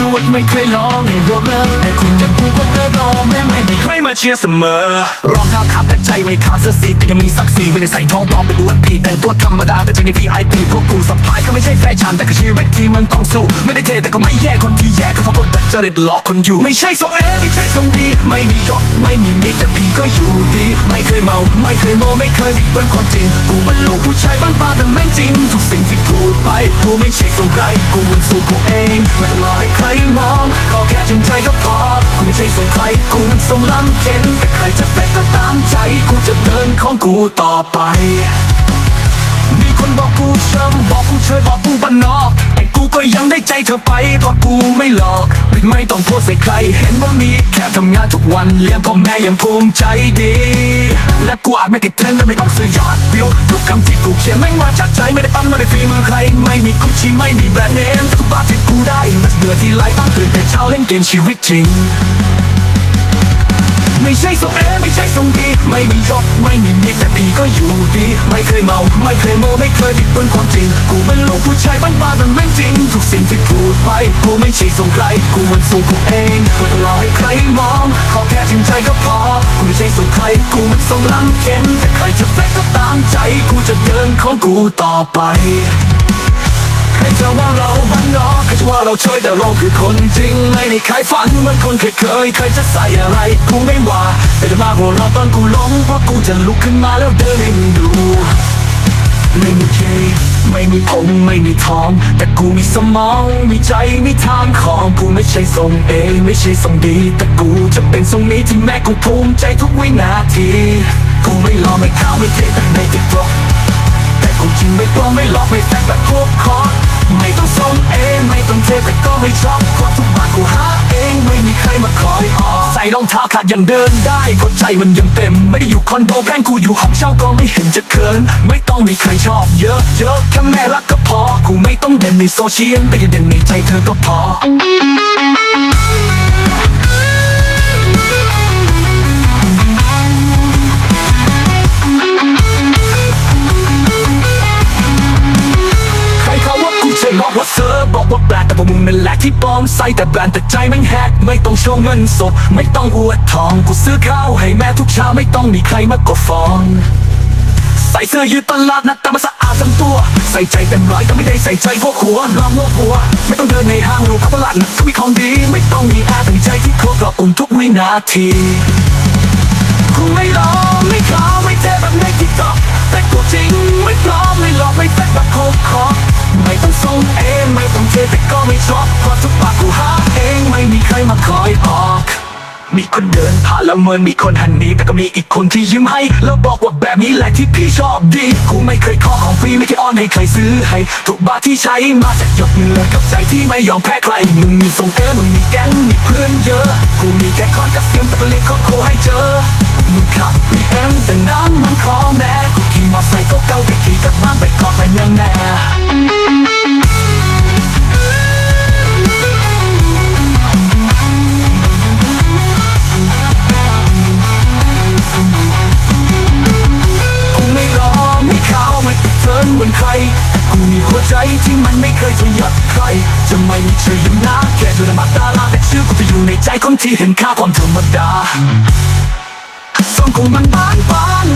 ดูดไม่เคยลองให้รวมเลิกแต่คุณจะพูดว่าเธอรอแม่ไม่ได้ใครมาเชียร์เสมอรองเท้าขาดแต่ใจไม่ขาดเสื้อสีแต่ยังมีศักดิ์ศรีไม่ได้ใส่ทองปลอมไปดูว่าพี่แต่งตัวธรรมดาแต่ใจในพีไอพีพวกกูสัพพายก็ไม่ใช่แฟชั่นแต่ก็ชีวิตที่มันต้องสู้ไม่ได้เท่แต่ก็ไม่แย่คนที่แย่ก็เพราะคนแต่จริตหลอกคนอยู่ ไม่ใช่ทรงเอไม่ใช่ทรงดีไม่มียศไม่มีมิตรแต่พี่ก็อยู่ดีไม่เคยเมาไม่เคยโมไม่เคยบิดเบือนความจริงกูมันลูกผู้ชายบ้านป่าแต่แม่งจริงทุกสิ่งที่พูดไปกูไม่ใช่ทรงใครกูมันสู้กูเองไม่รอให้ใครมองขอแค่จริงใจก็พอกูไม่ใช่ส่งใครกูมันทรงลำเข็นแต่ใครจะเป็นก็ตามใจกูจะเดินของกูต่อไป มีคนบอกกูช้ำบอกกูเชยบอกกูบ้านนอก ก็ยังได้ใจเธอไปเพราะกูไม่หลอกไม่ต้องโพสใส่ใคร เห็นว่ามีแค่ทำงานทุกวันเลี้ยงพ่อแม่ยังภูมิใจดี และกูอาจไม่ติดเทรนด์และไม่ต้องซื้อยอดวิวทุกคำที่กูเขียนแม่งมาจากใจไม่ได้ปั้นมาในฝีมือใคร ไม่มีกุชชี่ไม่มีแบรนด์เนมทุกบาทที่กูได้มันเหนื่อที่ไร้ตั้งตื่นแต่เช้าเล่นเกมชีวิตจริง ไม่ใช่ทรงเอไม่ใช่ทรงดีไม่มียศไม่มีมิตรแต่พี่ก็อยู่ดี ไม่เคยเมา ไม่เคยโมไม่เคยบิดเบือนความจริง กูเป็นลูกผู้ชายบ้านบ้านมันไม่จริง ทุกสิ่งที่พูดไป กูไม่ใช่ทรงใคร กูมันทรงกูเองไม่ต้องรอให้ใครมอง ขอแค่จริงใจก็พอ กูไม่ใช่ทรงใคร กูมันทรงลำเข็นแต่ใครจะเฟกก็ตามใจ กูจะเดินของกูต่อไป ใครจะว่าเราบ้านนอกใครจะว่าเราเฉยแต่เราคือคนจริง ไม่ได้ขายฝันเหมือนคนเคยเคยใครจะใส่อะไรกูไม่ว่าแต่จะมาหัวเราตอนกูล้มเพราะกูจะลุกขึ้นมาแล้วเดินให้มึงดูไม่มีเคไม่มีผมไม่มีทอง แต่กูมีสมอง มีใจ มีทางของกูไม่ใช่ทรงเอไม่ใช่ทรงดี แต่กูจะเป็นทรงนี้ที่แม่กูภูมิใจทุกวินาที กูไม่รอไม่ข้าวไม่เทแต่ในติ๊กต็อกแต่กูจริงไม่ปลอมไม่หลอกไม่แฝงแบบ ต้องเทแต่ก็ไม่ชอบกดทุกบาทกูหาเองไม่มีใครมาคอยออกใส่รองเท้าขาดยังเดินได้กดใจมันยังเต็ม ไม่ได้อยู่คอนโดแพงกูอยู่ห้องเช่าก็ไม่เห็นจะเขิน ไม่ต้องมีใครชอบเยอะเยอะแค่แม่รักก็พอ กูไม่ต้องเด่นในโซเชียลแต่อย่าเด่นในใจเธอก็พอ บอกว่าแปลกแต่พวกมึงนั่นแหละที่ปลอมใส่แต่แบรนด์แต่ใจแม่งแฮกไม่ต้องโชว์เงินสด ไม่ต้องอวดทองกูซื้อข้าวให้แม่ทุกเช้าไม่ต้องมีใครมากดฟองใส่เสื้อยืดตลาดนัดแต่มาสะอาดทั้งตัว ใส่ใจเต็มร้อยแต่ไม่ได้ใส่ใจพวกหัวรองหัวหัว ไม่ต้องเดินในห้างรูขับตลาดนัดก็มีของดี ไม่ต้องมีแอร์แต่มีใจที่ครบรอบอุ่นทุกวินาทีกูไม่หลอไม่ขอไม่เท่แบบในทิกตอกแต่กู มีคนเดินผ่านละเมินมีคนหันหนีแต่ก็มีอีกคนที่ยิ้มให้ แล้วบอกว่าแบบนี้แหละที่พี่ชอบดีกูไม่เคยขอของฟรีไม่เคยอ้อนให้ใครซื้อให้ทุกบาทที่ใช้มาจากหยดเหงื่อกับใจที่ไม่ยอมแพ้ใครมึงมีทรงเออมึงมีแก๊งมีเพื่อนเยอะกูมีแค่คอนกับเสียงแต่ก็เรียกเขาโคให้ ไม่ติดเทินเหมือนใคร กูมีหัวใจที่มันไม่เคยจะหยัดใคร จะไม่มีชื่อยู่นะแค่ดูในมาตาลาแต่ชื่อกูจะอยู่ในใจคนที่เห็นค่าความธรรมดาส่วนกูมันบานบาน